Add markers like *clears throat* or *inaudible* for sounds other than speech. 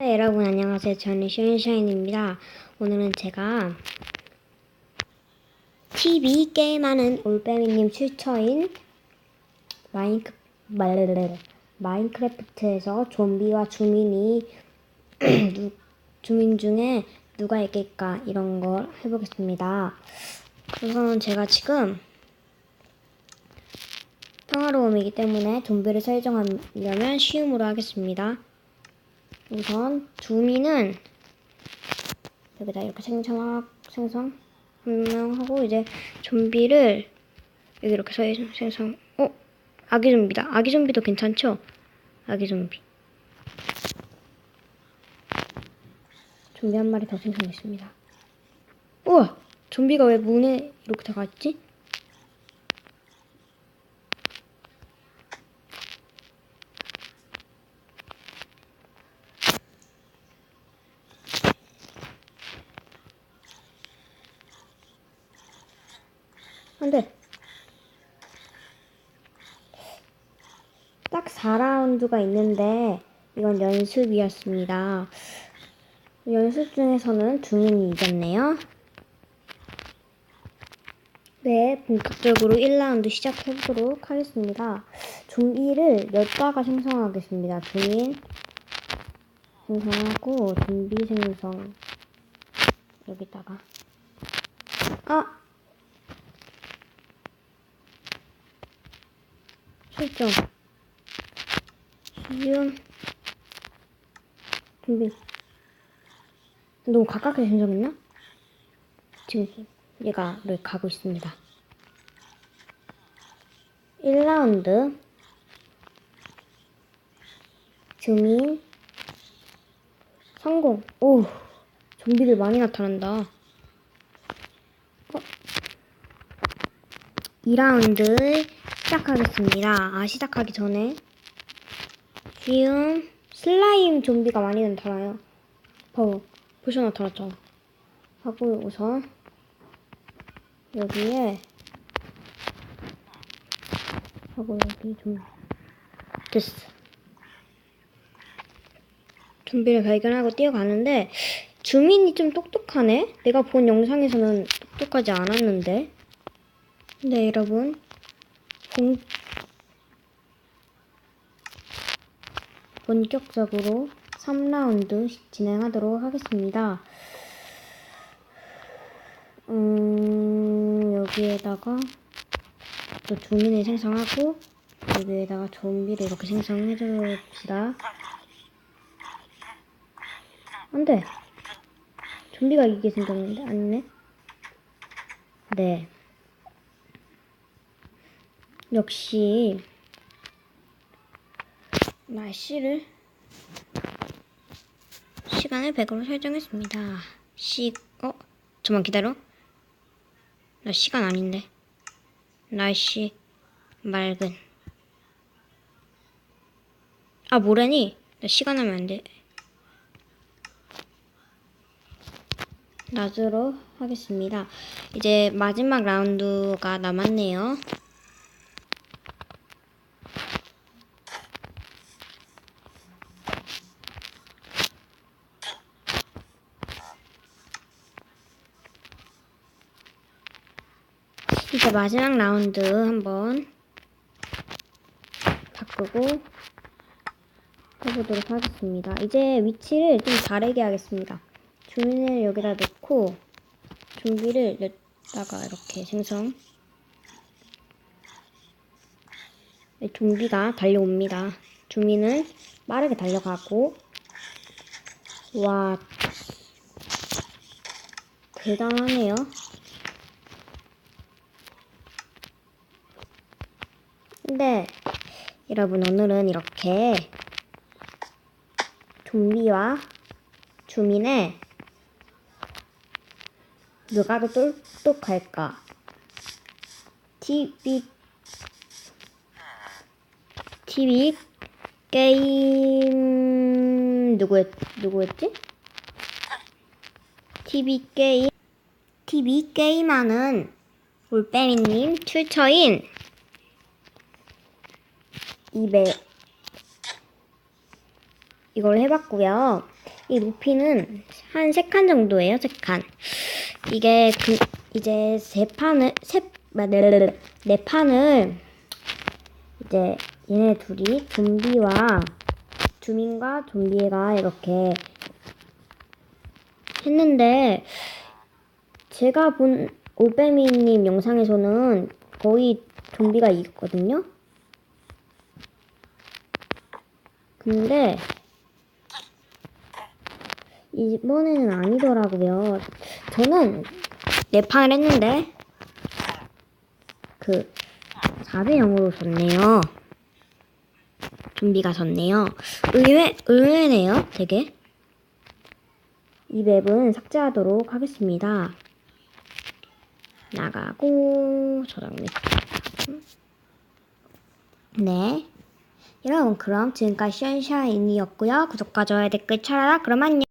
네, 여러분 안녕하세요. 저는 샤인샤인입니다. 오늘은 제가 TV 게임하는 올빼미님 출처인 마인크 마인크래프트에서 좀비와 주민이 *clears throat* 누, 주민 중에 누가 이길까 이런 걸 해보겠습니다. 우선 제가 지금 평화로움이기 때문에 좀비를 설정하려면 쉬움으로 하겠습니다. 우선 주민은 여기다 이렇게 생성 생성 한명 하고 이제 좀비를 여기 이렇게 서 생성 어? 아기 좀비다. 아기 좀비도 괜찮죠? 아기 좀비. 좀비 한 마리 더 생성했습니다. 우와! 좀비가 왜 문에 이렇게 들어가 있지? 안 돼. 딱 4라운드가 있는데 이건 연습이었습니다. 연습 중에서는 중인이 이겼네요. 네, 본격적으로 1라운드 시작해보도록 하겠습니다. 좀비를 엿다가 생성하겠습니다. 중인 생성하고 좀비 생성 여기다가 아! 설정 지금 준비. 너무 가깝게 생성했나? 지금 얘가 를 가고 있습니다. 1라운드. 주민 성공. 오 좀비들 많이 나타난다. 어? 2라운드 시작하겠습니다. 아, 시작하기 전에. 지금 슬라임 좀비가 많이 나타나요. 봐봐. 벌써 나타났잖아. 하고 우선 여기에 하고 여기 좀 됐어. 좀비를 발견하고 뛰어가는데 주민이 좀 똑똑하네? 내가 본 영상에서는 똑똑하지 않았는데. 네, 여러분. 본, 본격적으로 3라운드 진행하도록 하겠습니다. 음, 여기에다가 또 주민을 생성하고 여기에다가 좀비를 이렇게 생성해 줍시다. 안 돼. 좀비가 이게 생겼는데? 아니네. 네. 역시 날씨를 시간을 100으로 설정했습니다. 시, 어? 잠만 기다려. 나 시간 아닌데. 날씨 맑은. 아, 뭐라니? 나 시간 하면 안 돼. 낮으로 하겠습니다. 이제 마지막 라운드가 남았네요. 이제 마지막 라운드 한번 바꾸고 해보도록 하겠습니다. 이제 위치를 좀 다르게 하겠습니다. 주민을 여기다 놓고 좀비를 여기다가 이렇게 생성 네, 좀비가 달려옵니다. 주민은 빠르게 달려가고 와 대단하네요. 근데 여러분 오늘은 이렇게 좀비와 주민의 누가 더 똑똑할까? TV TV 게임 누구였 누구였지? TV 게임 TV 게임하는 올빼미님 출처인 입에 이걸 해봤고요. 이 높이는 한 세 칸 정도예요, 세 칸. 이게 그 이제 세 판을 세 아, 네, 네, 네, 네 판을 이제 얘네 둘이 좀비와 주민과 좀비가 이렇게 했는데 제가 본 올빼미님 영상에서는 거의 좀비가 이겼거든요. 근데 이번에는 아니더라고요. 저는 네 판을 했는데 그 4대 0으로 졌네요. 좀비가 졌네요. 의외 의외네요, 되게. 이 맵은 삭제하도록 하겠습니다. 나가고 저장 맵. 네. 여러분 그럼 지금까지 션샤인이었고요. 구독과 좋아요 댓글 쳐라. 그럼 안녕.